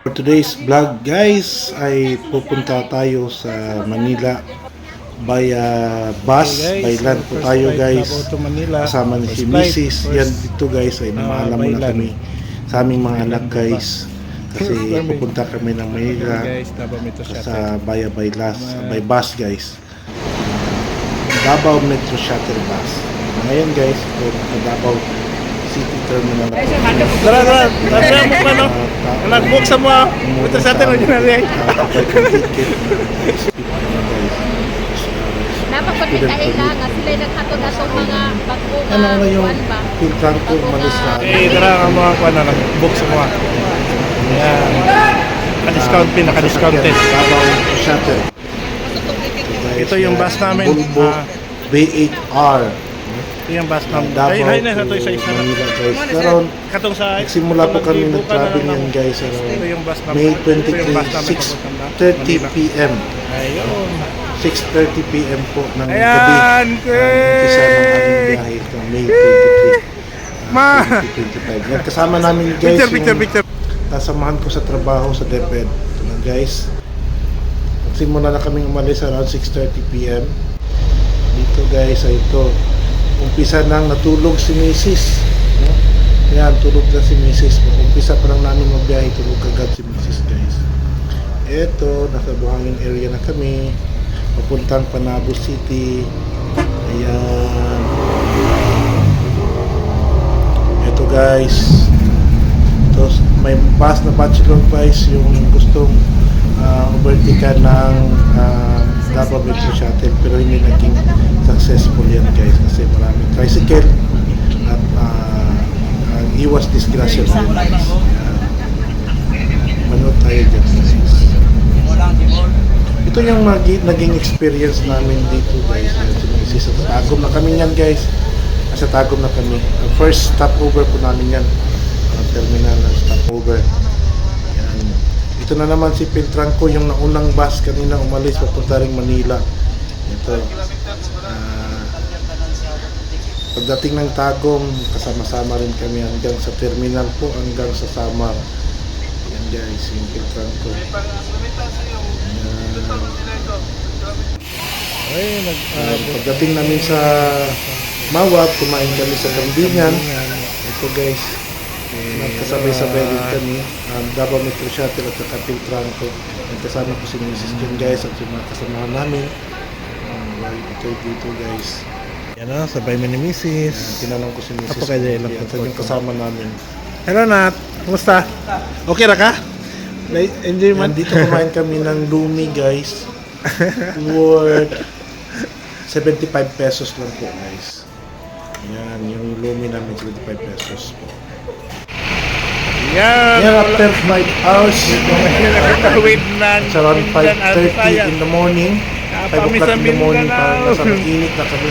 For today's vlog guys ay pupunta tayo sa Manila by uh, bus, by land po tayo guys. Manila. Kasama ni si Mrs. first- Yan dito guys ay Ah, namaalam by muna land. kami sa aming mga anak guys. Kasi First kami. pupunta kami ng Manila guys, sa Baya by, las, Ah. by bus guys. Davao Metro Shuttle Bus. Ngayon guys, ito sa Davao City Terminal. Tara, tara. Tara mo pa, no? Anak, buksan mo ah. Metro Shuttle, yun na rin. Napapagkita nga sila naghatod atong mga bago nga Ano na yung kuwan ba? filtran ko umalis na? Eh, tara nga mga kuha na. Buksan mo ah. Yan. Naka-discount pin, naka-discounted. Davao Shuttle. Ito yung bus namin. Ah. B8R. Ito yung bus namin. Davao Ay, ay, na, to ito isa isa na. Manila guys. Pero Katong sa... nagsimula po kami Ibu ka na nag-travel lang. yan guys. Ito Around yung bus namin. May Ito yung 23, bus namin papuntang 6.30 Manila. p.m. Ayun. 6.30 p.m. po ng gabi. Ayan, umpisa ng aming biyahe ng May 23. Ma! 2025. Yan, kasama namin guys Picture, picture, picture. nasamahan ko sa trabaho sa DepEd. Ito na guys. Simula na kaming umalis around 6.30 p.m. Dito guys ay ito. Umpisa nang natulog si Mrs. No? Yan, tulog na si Mrs. Umpisa pa lang namin magbiyahe, tulog agad si Mrs. guys. Ito, nasa Buhangin area na kami. Papuntang Panabo City. Ayan. Ito guys. Ito, may bus na bachelor price yung gustong uh, overtake ng uh, Davao Metro Shuttle pero hindi naging successful yan guys kasi maraming tricycle at uh, uh, iwas disgrasya na yun guys. Ayan. Manood tayo dyan guys. Ito yung magi- naging experience namin dito guys. Sa Tagum na kami yan guys. Sa Tagum na kami. Ang First stopover po namin yan. Ang terminal ng stopover. Yan. Ito na naman si Piltranco yung naunang bus kanina umalis papunta rin Manila. Ito. Ah, pagdating ng Tagum, kasama-sama rin kami hanggang sa terminal po, hanggang sa Samar. Yan guys, yung Piltranco. Ay, nag... Uh, pagdating namin sa Mawag, kumain kami sa Kambingan. Ito guys, nagkasabay-sabay din kami. Um, Davao Metro Shuttle at saka Piltranco. Nagkasama ko si Mrs. Jun guys at yung mga kasamahan namin. Um, well, ito dito guys. Yan na, sabay mo ni Mrs. tinanong ko si Mrs. Napakagaya lang ito yung kasama namin. Hello Nat, kumusta? Okay ra ka? Enjoy man? Dito kumain kami ng lumi guys. Worth 75 pesos lang po guys. Yan, yung lumi namin 75 pesos po. Yan! Yan, after 5 hours, Nakatawid na. it's around 5.30 in the morning. 5 o'clock in the morning, parang nasa mainit na kami.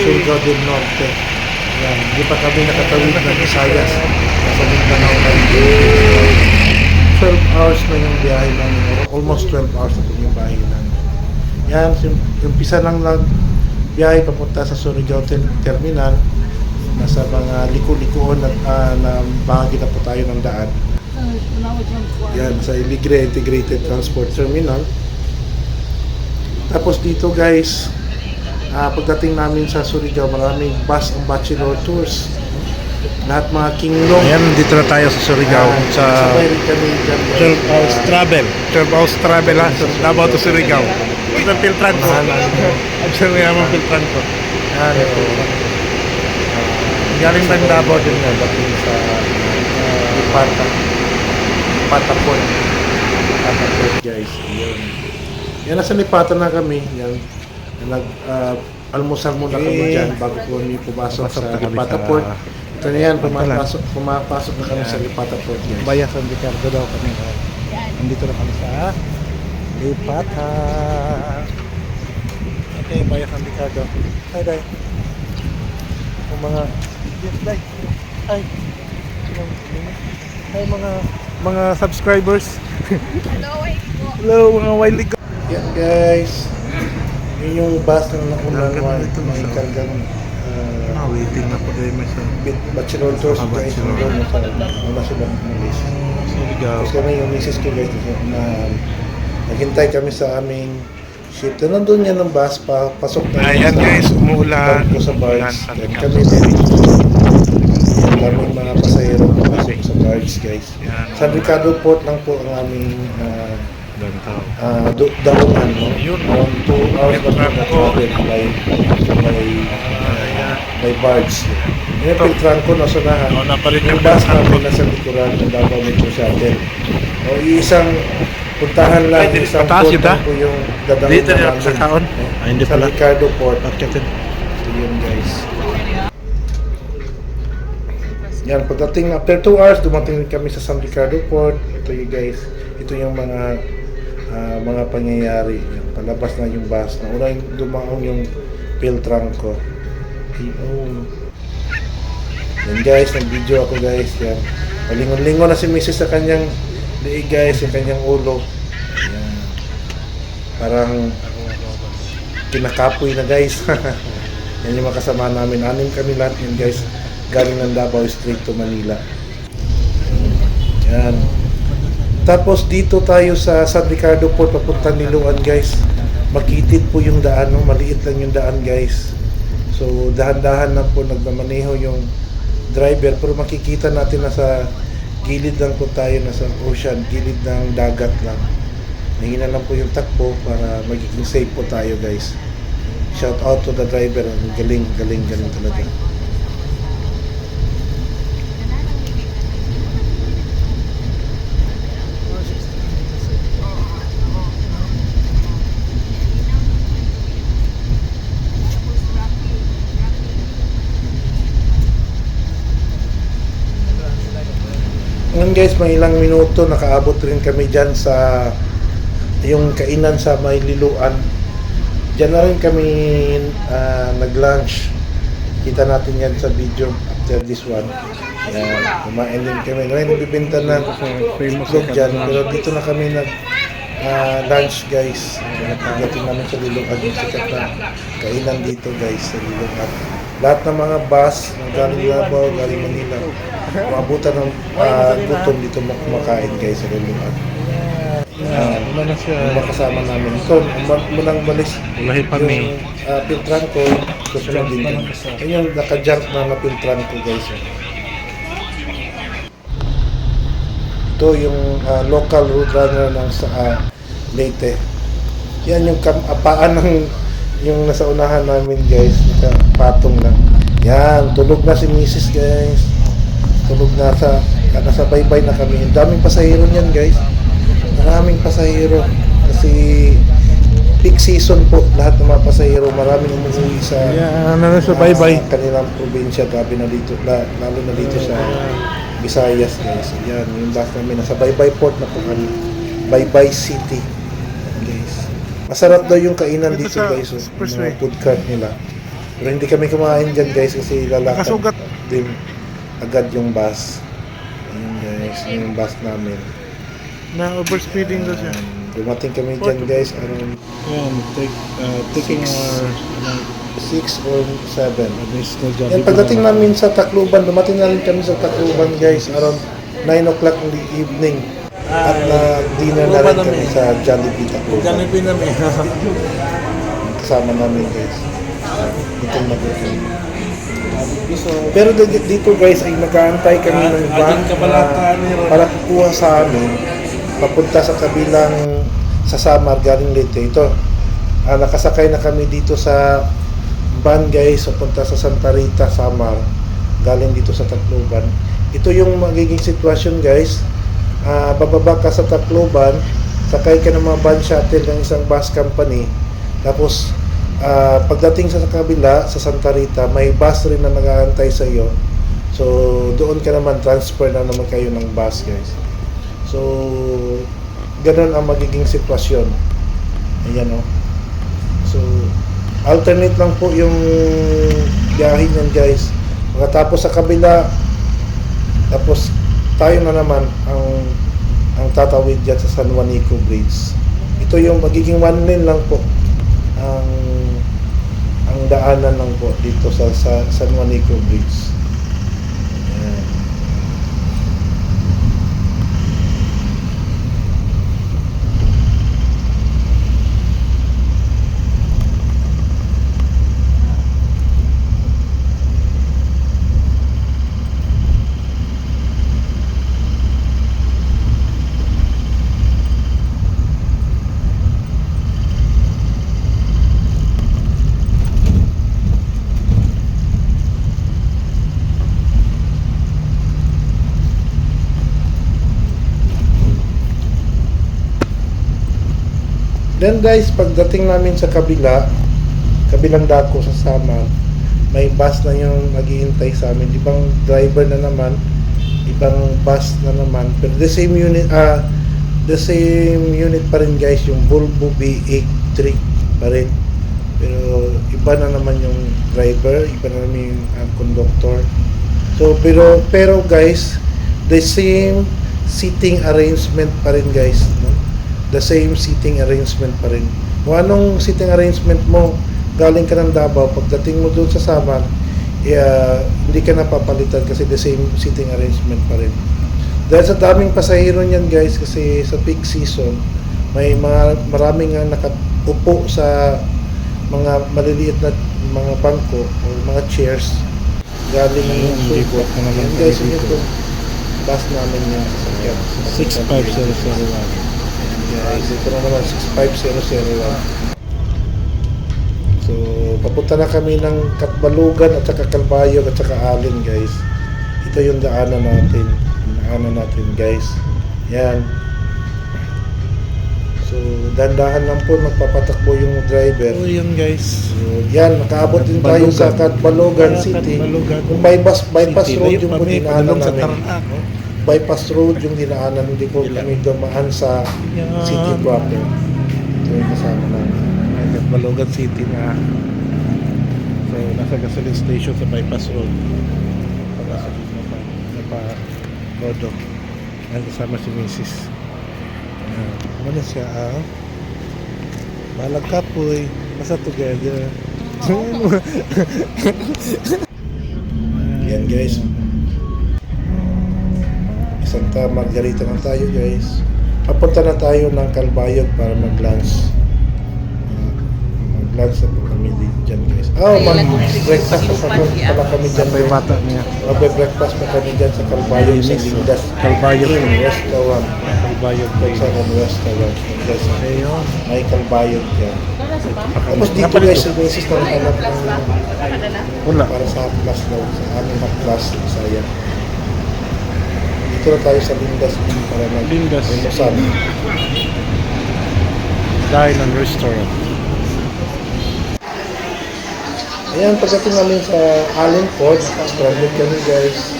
Surigao del Norte. Yan, hindi pa kami nakatawid ng Visayas. Nasa Mindanao na rin. 12 hours na yung biyahe namin. Almost 12 hours na yung biyahe namin. Yan, yung umpisa lang lang biyahe papunta sa Surigao Ter- Terminal. Nasa mga liko-likoon at ah, na bahagi na po tayo ng daan. Yan, sa Iligre Integrated Transport Terminal. Tapos dito guys, ah, pagdating namin sa Surigao, maraming bus ang bachelor tours. Lahat mga kinglong. Ayan, dito na tayo sa Surigao. Ah, Sa sabay rin kami dyan. 12 hours travel. 12 hours travel ha. Sa Davao to Surigao. Ito ang filtran ko. Nga ang filtran ko. Ito. Galing tayong Davao din na dating sa uh. Ipata Port guys. Yan. Yan, nasa Lipata na kami. Yan. Nag, uh, almusal muna kami Okay. dyan bago kami pumasok Pasok sa Lipata sa- Port. Ito na yan, pumapasok, pumapasok na kami sa Lipata Port guys. Baya San Ricardo daw kami. Nandito na kami sa Lipata. Okay, Baya San Ricardo. Hi. Ang mga... Yes, Day. Hi. Hi, mga mga subscribers. Hello, ay po. Hello, mga Wiley ko. Yan guys. Yun yung bus na one. nito, May no? kargang uh, waiting na po tayo may sa... bachelor tours Ah, guys. bachelor. Wala umalis. Sige. Sigaw. Tapos kami yung misis ko guys, na naghintay kami sa aming ship. So, nandun yan ng bus, pa, pasok na Ayan guys, umuulan. sa likod. kami din. Daming mga pasahero sa barge guys. Yan. San Ricardo Port lang po ang aming uh, uh, daungan. No? Yun. Around 2 hours na po na-travel by, by, Ayan. by barge. Yung filtran ko nasa nahan. Oh, na pa rin Yung yung bus namin nasa likuran ng Davao Metro Shuttle. O isang puntahan lang, Ay, isang port po yung dadawin Dito na na namin. sa kaon? Ah, hindi sa pala. Ricardo Port. Ito yun guys. Yan, pagdating after 2 hours, dumating kami sa San Ricardo Port. Ito yung guys. Ito yung mga ah, mga pangyayari. Yan, palabas na yung bus. Na una yung dumaong yung Piltran ko. Ayun. Yan guys, nag-video ako guys. Yan. Malingon-lingon na si Mrs. sa kanyang liig guys, sa kanyang ulo. Yan. Parang kinakapoy na guys. Yan yung mga namin. Anim kami lahat yun guys. Galing ng Davao Street to Manila. Yan. Tapos dito tayo sa San Ricardo Port papuntang Niluan guys. Makitid po yung daan, no? maliit lang yung daan guys. So dahan-dahan lang po nagmamaneho yung driver pero makikita natin na sa gilid lang po tayo na sa ocean, gilid ng dagat lang. Mahina lang po yung takbo para magiging safe po tayo guys. Shout out to the driver. Galing, galing, galing talaga. Ngayon guys, may ilang minuto nakaabot rin kami dyan sa yung kainan sa may liluan. Diyan na rin kami ah, nag-lunch. Kita natin yan sa video after this one. Yan, kumain din kami. Ngayon nagbibenta ng itlog dyan. Pero dito na kami nag ah, lunch guys. Pagdating namin sa liluan. Yung sikat na kainan dito guys sa liluan. Lahat ng mga bus, galing Davao, galing Manila, maabutan ng ah, gutom dito kumakain guys sa liluan. Yan. Wala na siya. Yung mga kasama namin. Um- munang balis Ulahi pa yung uh, filtran ko, susunod din yun. Yun yung naka-jump na na filtran ko guys. eh. Ito yung ah, local route runner ng sa ah, Leyte. Yan yung kam apaan ng yung nasa unahan namin guys. Nakapatong lang. Yan, tulog na si Mrs. guys. Tulog na sa nasa baybay na kami. Ang daming pasahero niyan guys. Maraming pasahero kasi peak season po lahat ng mga pasahero maraming umuwi sa Yan, ano sa bye-bye. sa kanilang probinsya grabe na dito la- lalo na dito sa Visayas guys yan yung bus namin nasa Baybay Port na po kami Baybay City guys masarap daw yung kainan Dito sa guys oh, yung food cart nila pero hindi kami kumain dyan guys kasi lalakad Kasugat. din agad yung bus ayun guys yung bus namin Na overspeeding daw siya. Um, dumating kami dyan guys around Yan, take, uh, taking Six. our, ano, 6 or 7 this na dyan. Yan, pagdating namin sa Tacloban, dumating na rin kami sa Tacloban guys around 9 o'clock in the evening. At na-dinner na rin kami sa Jollibee Tacloban. namin. Kasama namin guys. Na gutom. Pero di- dito guys ay nag-aantay kami ng van na para kukuha sa amin papunta sa kabilang sa Samar galing Leyte. Ito, ah, nakasakay na kami dito sa van guys papunta sa Santa Rita, Samar galing dito sa Tacloban. Ito yung magiging sitwasyon guys. Ah, bababa ka sa Tacloban, sakay ka ng mga van shuttle ng isang bus company. Tapos ah, pagdating sa kabila sa Santa Rita, may bus rin na nag-aantay sa iyo. So doon ka naman transfer na naman kayo ng bus guys. So ganun ang magiging sitwasyon. Ayan o. So alternate lang po yung biyahe niyan guys. Pagkatapos sa kabila, tapos tayo na naman ang ang tatawid dyan sa San Juanico Bridge. Ito yung magiging one lane lang po ang daanan lang po dito sa, sa San Juanico Bridge. Then guys, pagdating namin sa kabila, kabilang dako sa Samar, may bus na yung naghihintay sa amin. Ibang driver na naman, ibang bus na naman. Pero the same unit, ah, the same unit pa rin guys, yung Volvo B83 pa rin. Pero iba na naman yung driver, iba na naman yung ah, conductor. So pero pero guys, the same seating arrangement pa rin guys? The same seating arrangement pa rin. Kung anong seating arrangement mo, galing ka ng Davao, pagdating mo doon sa Samar, yeah, hindi ka napapalitan kasi the same seating arrangement pa rin. Dahil sa daming pasahero niyan guys, kasi sa peak season, may mga maraming nga nakaupo sa mga maliliit na mga bangko o mga chairs galing ng naman Yan guys, dito. ito bus namin yung sasakyan. 65001. Guys, ito na naman 65001. So, papunta na kami ng Katbalugan at saka Kalbayog at saka Alin guys. Ito yung daanan natin. Daanan natin guys. Yan. So, dandahan lang po magpapatakbo yung driver. So yun guys. So, yan, nakaabot din tayo sa Katbalogan City. Katbalogan Kung bypass, bypass City. road yung dinaanan padulong sa namin. Tarlac. oh. Bypass road yung dinaanan, hindi po Ilan? kami dumaan sa city proper. Ito yung kasama namin. Ayan, Balogan City na. So, nasa gasoline station sa Bypass Road. Pagkasalit na pa. Na pa. Rodo. Ayan, kasama si Mrs. Ayan. Ano na siya, ah? Balag ka po eh. Basta together. Yan guys. Santa Margarita na tayo guys. Papunta na tayo ng Kalbayog para mag-lunch. Ah, mag-lunch na po kami dyan guys. Oh, mag-breakfast pa pala pala kami dyan. May bata niya. Mag-breakfast pa kami dyan sa Kalbayog sa. Lindas. Kalbayog. Restaurant. Kalbayog Sa restaurant. Guys, may Kalbayog dyan. Tapos dito guys, sa basis ng anak ng Wala. para sa class daw, sa aming sa Bisaya. Dito na tayo sa Lindas Inn para mag Lindas. Inusan. Dine and restaurant. Ayan, pagdating namin sa Allen Port, stranded kami guys.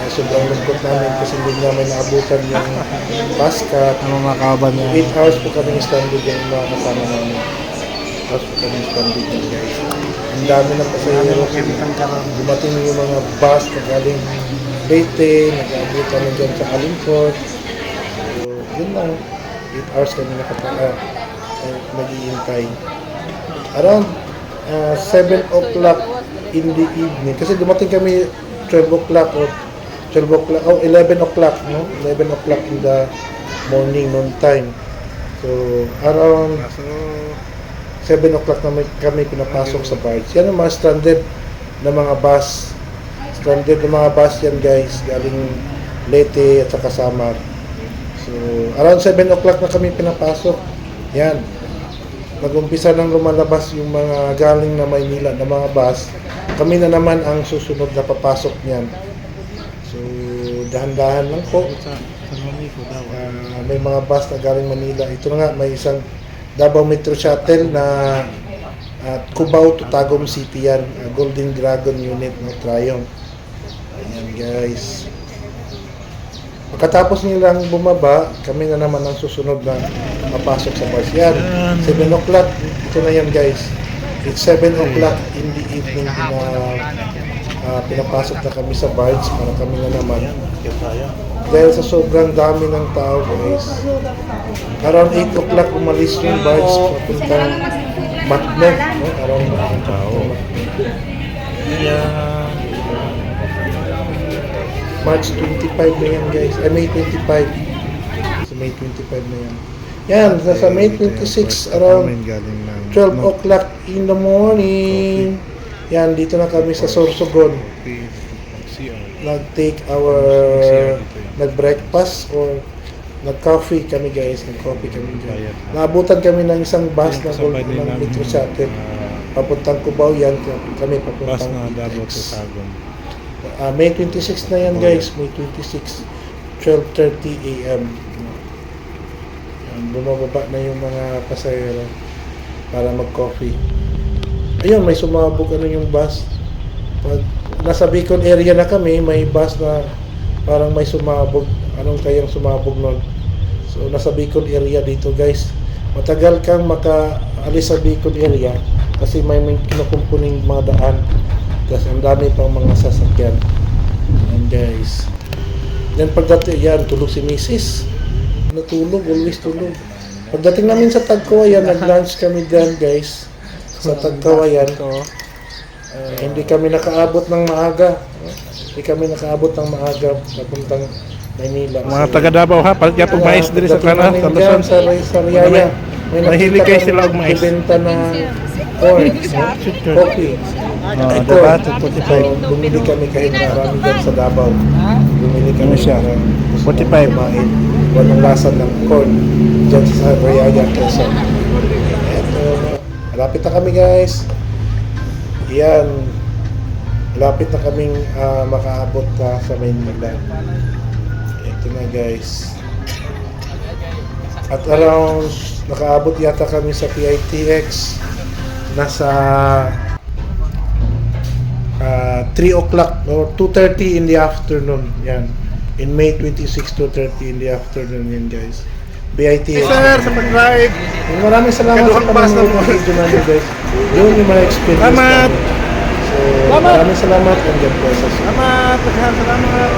Uh, sobrang lungkot namin kasi hindi namin naabutan yung bus cut. Mga kaban niya? 8 hours po kami stranded yung mga kasama namin. 8 hours po kami stranded yun guys. Ang dami ng pasahero. Dumating yung mga bus na galing Leyte, nag-aabutan na dyan sa Allen Port. So, yun lang. 8 hours kami nakataka. Uh, naghihintay. Around uh, 7 o'clock in the evening. Kasi dumating kami 12 o'clock or 12 o'clock, oh 11 o'clock, no? 11 o'clock in the morning, noon time. So, around So, 7 o'clock na kami pinapasok sa barge. Yan ang mga stranded na mga bus. Stranded na mga bus yan guys, galing Leyte at saka Samar. So, around 7 o'clock na kami pinapasok. Yan. Nag-umpisa nang lumalabas yung mga galing na Maynila na mga bus. Kami na naman ang susunod na papasok niyan. So, dahan-dahan lang po. Ah, may mga bus na galing Manila. Ito nga, may isang Davao Metro Shuttle na at Cubao to Tagum City yan. Ah, Golden Dragon Unit na Triumph. Guys. Pagkatapos nilang bumaba, kami na naman ang susunod na mapasok sa bus. Yan, Yan. 7 o'clock. Ito na yan guys. It's 7 o'clock in the evening na ah, pinapasok na kami sa barge para kami na naman dahil sa sobrang dami ng tao guys. Around 8 o'clock umalis yung barge papuntang Macno. No? Around Tao. Yeah. March 25 na yan guys. Ay, May 25. Sa May 25 na yan. Yan, sa May 26 around 12 o'clock in the morning. Yan, dito na kami sa Sorsogon. Nag-take our, nag-breakfast or nag-coffee kami guys. Nag-coffee kami guys. Naabutan kami ng isang bus na gold ng Metro Shuttle. Papuntang Cubao yan. Kami Bus papuntang na Davao to Itex. Ah, May 26 na yan Oh, guys, May 26, 12.30 a.m. bumababa na yung mga pasahero para mag-coffee. Ayun, may sumabog ano yung bus. Pag nasa Bicol area na kami, may bus na parang may sumabog. Anong kayang sumabog nun? So, nasa Bicol area dito guys. Matagal kang makaalis sa Bicol area kasi may, kinukumpuning mga daan. Kasi ang dami pang mga sasakyan. Yan guys. Then pagdating, yan, tulog si Mrs. Natulog, always tulog. Pagdating namin sa Tagkawayan, nag-lunch kami dyan guys. Sa Tagkawayan. Uh, hindi kami nakaabot ng maaga. Hindi kami nakaabot ng maaga papuntang Maynila. Mga So, taga Davao ha, palit yapong mais diri sa kana, sa Luzon. Sa, Riyaya. May nakita kayo kami sila og mais. nagbebenta na corn, coffee. Oh, Ay, diba? corn. So, bumili kami kahit marami dyan sa Davao. Bumili kami Ano siya? para 45. kumain. Walang lasa ng corn dyan sa Riyaya, Quezon. Eto, malapit na kami guys. Yan. Malapit na kaming ah, makaabot na sa Maynila. Ito na guys. At around nakaabot yata kami sa PITX nasa ah, 3 o'clock or 2.30 in the afternoon. Yan. In May 26, 2.30 in the afternoon yan guys. BITX. Sir, sa pag-drive. Maraming salamat sa panonood ng video namin guys. Yun yung mga experience Salamat. So, maraming salamat and God bless us. Salamat, salamat.